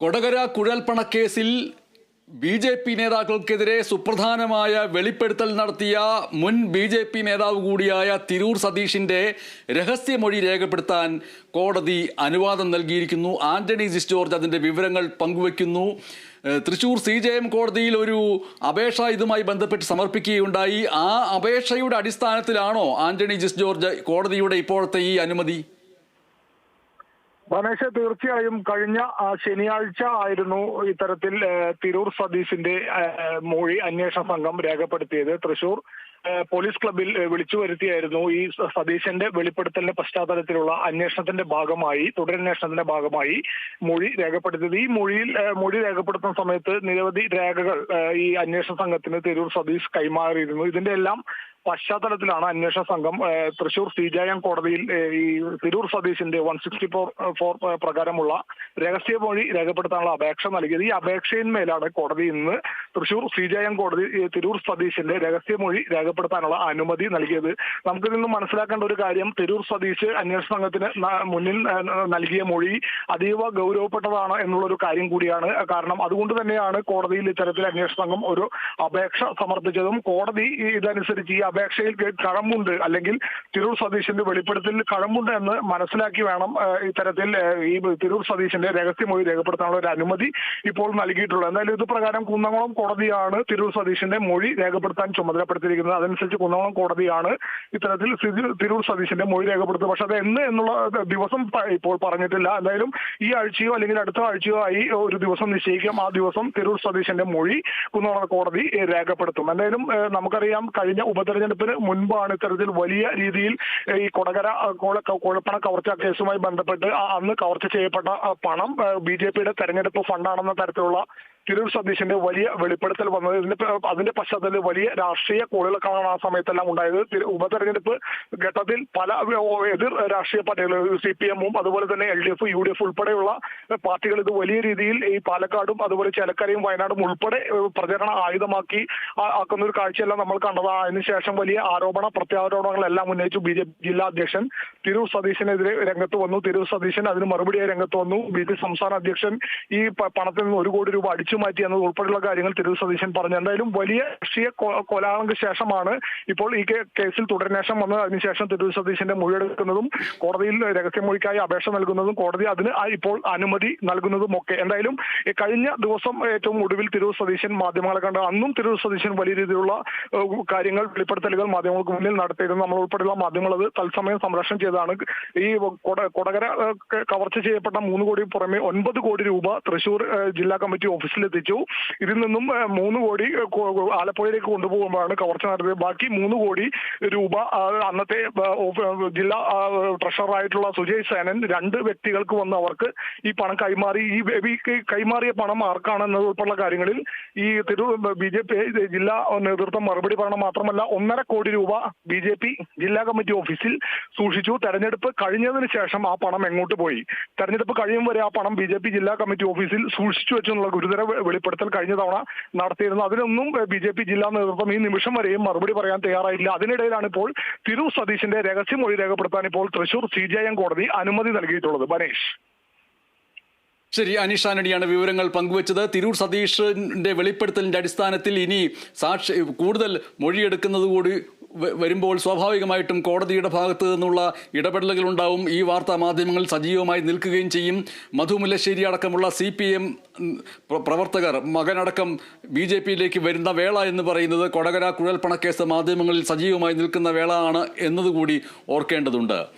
കൊടകര കുഴൽപ്പണക്കേസിൽ B J P നേതാക്കൾക്കെതിരെ സുപ്രധാനമായ വെളിപ്പെടുത്തൽ നടത്തിയ മുൻ ബി ജെ പി നേതാവ് കൂടിയായ തിരൂർ സതീഷിന്റെ രഹസ്യമൊഴി രേഖപ്പെടുത്താൻ കോടതി അനുവാദം നൽകിയിരിക്കുന്നു. ആന്റണി ജിസ് ജോർജ് അതിന്റെ വിവരങ്ങൾ പങ്കുവയ്ക്കുന്നു. തൃശൂർ സി ജെ എം കോടതിയിൽ ഒരു അപേക്ഷ ഇതുമായി ബന്ധപ്പെട്ട് സമർപ്പിക്കുകയുണ്ടായി. ആ അപേക്ഷയുടെ അടിസ്ഥാനത്തിലാണോ ആന്റണി ജിസ് ജോർജ് കോടതിയുടെ ഇപ്പോഴത്തെ ഈ അനുമതി? ഗണേശ തീർച്ചയായും കഴിഞ്ഞ ശനിയാഴ്ച ആയിരുന്നു ഇത്തരത്തിൽ തിരൂർ സതീഷിന്റെ മൊഴി അന്വേഷണ സംഘം രേഖപ്പെടുത്തിയത്. തൃശൂർ പോലീസ് ക്ലബിൽ വിളിച്ചു വരുത്തിയായിരുന്നു ഈ സതീശന്റെ വെളിപ്പെടുത്തലിന്റെ പശ്ചാത്തലത്തിലുള്ള അന്വേഷണത്തിന്റെ ഭാഗമായി തുടരന്വേഷണത്തിന്റെ ഭാഗമായി മൊഴി രേഖപ്പെടുത്തിയത്. ഈ മൊഴിയിൽ മൊഴി രേഖപ്പെടുത്തുന്ന സമയത്ത് നിരവധി രേഖകൾ ഈ അന്വേഷണ സംഘത്തിന് തിരൂർ സതീഷ് കൈമാറിയിരുന്നു. ഇതിന്റെ എല്ലാം പശ്ചാത്തലത്തിലാണ് അന്വേഷണ സംഘം തൃശൂർ എം കോടതിയിൽ ഈ തിരൂർ സതീശിന്റെ വൺ സിക്സ്റ്റി ഫോർ ഫോർ പ്രകാരമുള്ള രഹസ്യമൊഴി രേഖപ്പെടുത്താനുള്ള അപേക്ഷ നൽകിയത്. ഈ അപേക്ഷയിന്മേലാണ് കോടതി ഇന്ന് തൃശൂർ സിജായം കോടതി തിരൂർ സതീശിന്റെ രഹസ്യമൊഴി രേഖപ്പെടുത്താനുള്ള അനുമതി നൽകിയത്. നമുക്ക് നിന്ന് മനസ്സിലാക്കേണ്ട ഒരു കാര്യം തിരൂർ സതീശ് അന്വേഷണ സംഘത്തിന് മുന്നിൽ നൽകിയ മൊഴി അതീവ ഗൗരവപ്പെട്ടതാണ് എന്നുള്ളൊരു കാര്യം കൂടിയാണ്. കാരണം അതുകൊണ്ട് തന്നെയാണ് കോടതിയിൽ ഇത്തരത്തിൽ അന്വേഷണ സംഘം ഒരു അപേക്ഷ സമർപ്പിച്ചതും. കോടതി ഇതനുസരിച്ച് ഈ അപേക്ഷയിൽ കഴമ്പുണ്ട് അല്ലെങ്കിൽ തിരൂർ സതീശന്റെ വെളിപ്പെടുത്തലിൽ കഴമ്പുണ്ട് എന്ന് മനസ്സിലാക്കി വേണം ഇത്തരത്തിൽ ഈ തിരൂർ സതീശന്റെ രഹസ്യമൊഴി രേഖപ്പെടുത്താനുള്ള ഒരു അനുമതി ഇപ്പോൾ നൽകിയിട്ടുള്ളത്. എന്തായാലും ഇത് പ്രകാരം കുന്നംകുളം കോടതിയാണ് തിരൂർ സതീശന്റെ മൊഴി രേഖപ്പെടുത്താൻ ചുമതലപ്പെടുത്തിയിരിക്കുന്നത്. അതനുസരിച്ച് കുന്നംകുളം കോടതിയാണ് ഇത്തരത്തിൽ തിരൂർ സതീശന്റെ മൊഴി രേഖപ്പെടുത്തുന്നത്. പക്ഷെ അത് എന്ന് എന്നുള്ള ദിവസം ഇപ്പോൾ പറഞ്ഞിട്ടില്ല. എന്തായാലും ഈ ആഴ്ചയോ അല്ലെങ്കിൽ അടുത്ത ആഴ്ചയോ ആയി ഒരു ദിവസം നിശ്ചയിക്കാം. ആ ദിവസം തിരൂർ സതീശന്റെ മൊഴി കുന്നംകുളം കോടതി രേഖപ്പെടുത്തും. എന്തായാലും നമുക്കറിയാം കഴിഞ്ഞ ഉപതെരഞ്ഞെടുപ്പിന് മുൻപാണ് ഇത്തരത്തിൽ വലിയ രീതിയിൽ ഈ കൊടകര കുഴപ്പണ കവർച്ച കേസുമായി ബന്ധപ്പെട്ട് അന്ന് കവർച്ച ചെയ്യപ്പെട്ട പണം ബി ജെ പിയുടെ തെരഞ്ഞെടുപ്പ് ഫണ്ടാണെന്ന തരത്തിലുള്ള തിരൂർ സതീശന്റെ വലിയ വെളിപ്പെടുത്തൽ വന്നത്. ഇതിന്റെ അതിന്റെ പശ്ചാത്തലത്തിൽ വലിയ രാഷ്ട്രീയ കോളുകളൊക്കെയാണ് ആ സമയത്തെല്ലാം ഉണ്ടായത് തിരു- ഉപതെരഞ്ഞെടുപ്പ് ഘട്ടത്തിൽ പല എതിർ രാഷ്ട്രീയ പാർട്ടികൾ സി പി എമ്മും അതുപോലെ തന്നെ L D F U D F ഉൾപ്പെടെയുള്ള പാർട്ടികൾ ഇത് വലിയ രീതിയിൽ ഈ പാലക്കാടും അതുപോലെ ചേലക്കരയും വയനാടും ഉൾപ്പെടെ പ്രചരണ ആയുധമാക്കി ആക്കുന്ന ഒരു കാഴ്ചയെല്ലാം നമ്മൾ കണ്ടതാണ്. അതിനുശേഷം വലിയ ആരോപണ പ്രത്യാരോപണങ്ങളെല്ലാം ഉന്നയിച്ചു ബി ജെ പി ജില്ലാ അധ്യക്ഷൻ തിരൂർ സതീശനെതിരെ രംഗത്ത് വന്നു. തിരൂർ സതീശൻ അതിന് മറുപടിയായി രംഗത്ത് വന്നു. ബി ജെ പി സംസ്ഥാന അധ്യക്ഷൻ ഈ പണത്തിൽ നിന്ന് ഒരു കോടി രൂപ അടിച്ചു. മാറ്റി എന്നത് ഉൾപ്പെടെയുള്ള കാര്യങ്ങൾ തിരൂർ സതീശൻ പറഞ്ഞു. എന്തായാലും വലിയ രാഷ്ട്രീയ കൊലാളങ്ങൾക്ക് ശേഷമാണ് ഇപ്പോൾ ഈ കേസിൽ തുടരന്വേഷണം വന്ന് അതിനുശേഷം തിരൂർ സതീശന്റെ മൊഴിയെടുക്കുന്നതും കോടതിയിൽ രഹസ്യമൊഴിക്കായി അപേക്ഷ നൽകുന്നതും കോടതി അതിന് ഇപ്പോൾ അനുമതി നൽകുന്നതും ഒക്കെ എന്തായാലും കഴിഞ്ഞ ദിവസം ഏറ്റവും ഒടുവിൽ തിരൂർ സതീശൻ മാധ്യമങ്ങളെ കണ്ട അന്നും തിരൂർ സതീശൻ വലിയ രീതിയിലുള്ള കാര്യങ്ങൾ വെളിപ്പെടുത്തലുകൾ മാധ്യമങ്ങൾക്ക് മുന്നിൽ നടത്തിയിരുന്നു. നമ്മൾ ഉൾപ്പെടെയുള്ള മാധ്യമങ്ങൾ അത് തത്സമയം സംരക്ഷണം ചെയ്തതാണ്. ഈ കൊട- കൊടകര കവർച്ച ചെയ്യപ്പെട്ട മൂന്ന് കോടി പുറമെ ഒൻപത് കോടി രൂപ തൃശൂർ ജില്ലാ കമ്മിറ്റി ഓഫീസിൽ എത്തിച്ചു. ഇതിൽ നിന്നും മൂന്ന് കോടി ആലപ്പുഴയിലേക്ക് കൊണ്ടുപോകുമ്പോഴാണ് കവർച്ച നടത്തിയത് ബാക്കി മൂന്ന് കോടി രൂപ അന്നത്തെ ജില്ലാ ട്രഷറായിട്ടുള്ള സുജയ് സേനൻ രണ്ട് വ്യക്തികൾക്ക് വന്ന് അവർക്ക് ഈ പണം കൈമാറി. ഈ കൈമാറിയ പണം ആർക്കാണെന്നത് ഉൾപ്പെടെയുള്ള കാര്യങ്ങളിൽ ഈ തിരു ബി ജെ പി ജില്ലാ നേതൃത്വം മറുപടി പറയണം മാത്രമല്ല ഒന്നര കോടി രൂപ ബി ജെ പി ജില്ലാ കമ്മിറ്റി ഓഫീസിൽ സൂക്ഷിച്ചു. തെരഞ്ഞെടുപ്പ് കഴിഞ്ഞതിന് ശേഷം ആ പണം എങ്ങോട്ട് പോയി? തെരഞ്ഞെടുപ്പ് കഴിയും വരെ ആ പണം ബി ജെ പി ജില്ലാ കമ്മിറ്റി ഓഫീസിൽ സൂക്ഷിച്ചു വെച്ചെന്നുള്ള ഗുരുതര വെളിപ്പെടുത്തൽ കഴിഞ്ഞ തവണ നടത്തിയിരുന്നു അതിനൊന്നും ബി ജെ പി ജില്ലാ നേതൃത്വം ഈ നിമിഷം വരെയും മറുപടി പറയാൻ തയ്യാറായില്ല. അതിനിടയിലാണ് ഇപ്പോൾ തിരു സതീശിന്റെ രഹസ്യമൊഴി രേഖപ്പെടുത്താൻ ഇപ്പോൾ തൃശൂർ സി ജെ എം കോടതി അനുമതി നൽകിയിട്ടുള്ളത്. ബനേഷ്. ശരി അനീഷ് ആനടിയാണ് വിവരങ്ങൾ പങ്കുവച്ചത്. തിരൂർ സതീഷിന്റെ വെളിപ്പെടുത്തലിന്റെ അടിസ്ഥാനത്തിൽ ഇനി സാക്ഷി കൂടുതൽ മൊഴിയെടുക്കുന്നത് കൂടി വരുമ്പോൾ സ്വാഭാവികമായിട്ടും കോടതിയുടെ ഭാഗത്തു നിന്നുള്ള ഇടപെടലുകൾ ഉണ്ടാവും ഈ വാർത്താ മാധ്യമങ്ങൾ സജീവമായി നിൽക്കുകയും ചെയ്യും. മധു മുല്ലശ്ശേരി അടക്കമുള്ള സി പി എം പ്രവർത്തകർ മകനടക്കം ബി ജെ പിയിലേക്ക് വരുന്ന വേള എന്ന് പറയുന്നത് കൊടകര കുഴൽപ്പണക്കേസ് മാധ്യമങ്ങളിൽ സജീവമായി നിൽക്കുന്ന വേള ആണ് എന്നതുകൂടി ഓർക്കേണ്ടതുണ്ട്.